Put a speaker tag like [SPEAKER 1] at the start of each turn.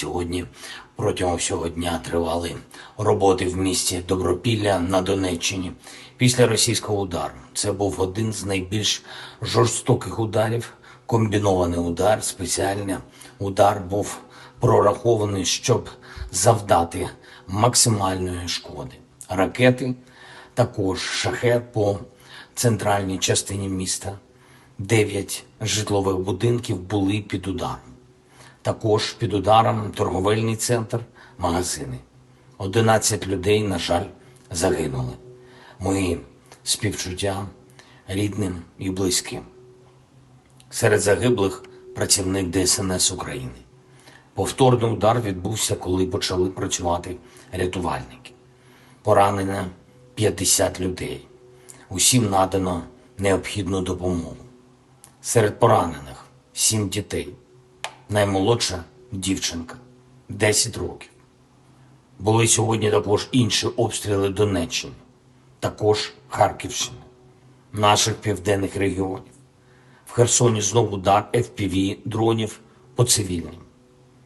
[SPEAKER 1] сьогодні протягом всього дня тривали роботи в місті Добропілля на Донеччині після російського удару. Це був один з найбільш жорстоких ударів. Комбінований удар, спеціальний удар був прорахований, щоб завдати максимальної шкоди. Ракети також шахет по центральній частині міста. Дев'ять житлових будинків були під ударом. Також під ударом торговельний центр, магазини. 11 людей, на жаль, загинули. Мої співчуття рідним і близьким. Серед загиблих працівник ДСНС України. Повторний удар відбувся, коли почали працювати рятувальники. Поранено 50 людей. Усім надано необхідну допомогу. Серед поранених сім дітей. Наймолодша дівчинка 10 років. Були сьогодні також інші обстріли Донеччини, також Харківщини, наших південних регіонів. В Херсоні знову удар FPV дронів по цивільним.